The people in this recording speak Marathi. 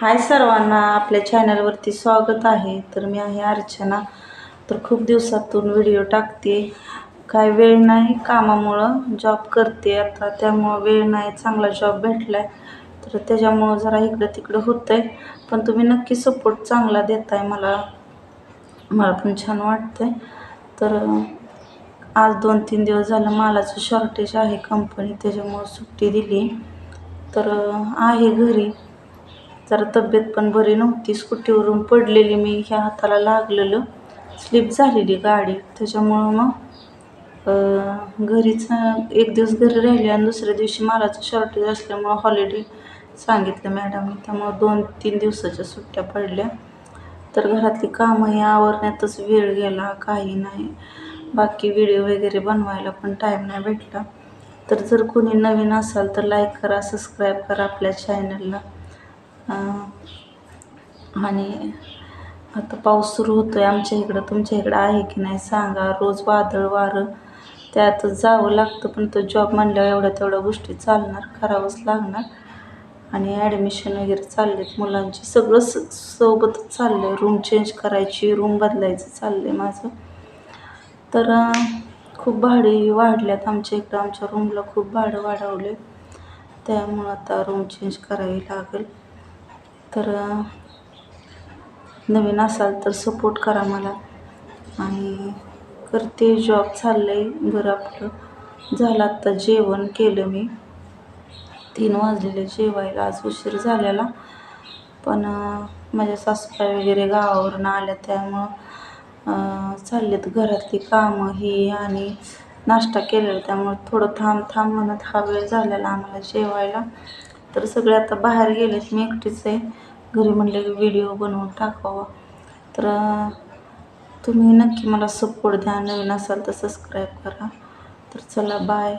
हाय सर्वांना आपल्या चॅनलवरती स्वागत आहे. तर मी आहे अर्चना. तर खूप दिवसातून व्हिडिओ टाकते. काय वेळ नाही कामामुळं जॉब करते आता त्यामुळं वेळ नाही चांगला जॉब भेटला आहे तर त्याच्यामुळं जरा इकडं तिकडं होतं आहे पण तुम्ही नक्की सपोर्ट चांगला देताय मला. मला पण छान वाटतं आहे तर आज दोन तीन दिवस झालं मालाचं शॉर्टेज आहे कंपनी त्याच्यामुळं सुट्टी दिली. तर आहे घरी. जरा तब्येत पण बरी नव्हती. स्कूटीवरून पडलेली मी ह्या हाताला लागलेलं. स्लिप झालेली गाडी. त्याच्यामुळं मग घरीच एक दिवस घरी राहिले आणि दुसऱ्या दिवशी मालाचं शॉर्टेज असल्यामुळं हॉलिडे सांगितलं मॅडमने त्यामुळं दोन तीन दिवसाच्या सुट्ट्या पडल्या. तर घरातली कामं हे आवरण्यातच वेळ गेला काही नाही. बाकी व्हिडिओ वगैरे बनवायला पण टाईम नाही भेटला. तर जर कोणी नवीन असाल तर लाईक करा सबस्क्राईब करा आपल्या चॅनलला आणि आता पाऊस सुरू होतो आहे आमच्या इकडं तुमच्या इकडं आहे की नाही सांगा. रोज वादळ वारं त्यातच जावं लागतं पण तो जॉब म्हणल्यावर एवढ्या तेवढ्या गोष्टी चालणार करावंच लागणार. आणि ॲडमिशन वगैरे चाललेत मुलांची. सगळं स सोबतच चाललं आहे रूम चेंज करायची रूम बदलायचं चाललं आहे माझं. तर खूप भाडे वाढल्यात आमच्या इकडं. आमच्या रूमला खूप भाडं वाढवले त्यामुळं आता रूम चेंज करावी लागेल. तर नवीन असाल तर सपोर्ट करा मला. आणि करते जॉब चाललं आहे बरं आपलं. झालं आत्ता जेवण केलं मी. तीन वाजलेले जेवायला. आज उशीर झालेला. पण माझ्या सासूबाई वगैरे गावावरून आल्या. त्यामुळं चाललेत घरातली कामं ही आणि नाश्ता केलेला. त्यामुळं थोडं थांब थांब म्हणत हा वेळ झालेला आम्हाला जेवायला. तर सगळे आता बाहेर गेलेत. मी एकटीच आहे. घरी म्हणले की व्हिडिओ बनवून टाकावा. तर तुम्ही नक्की मला सपोर्ट द्या. नवीन असाल तर सबस्क्राईब करा. तर चला बाय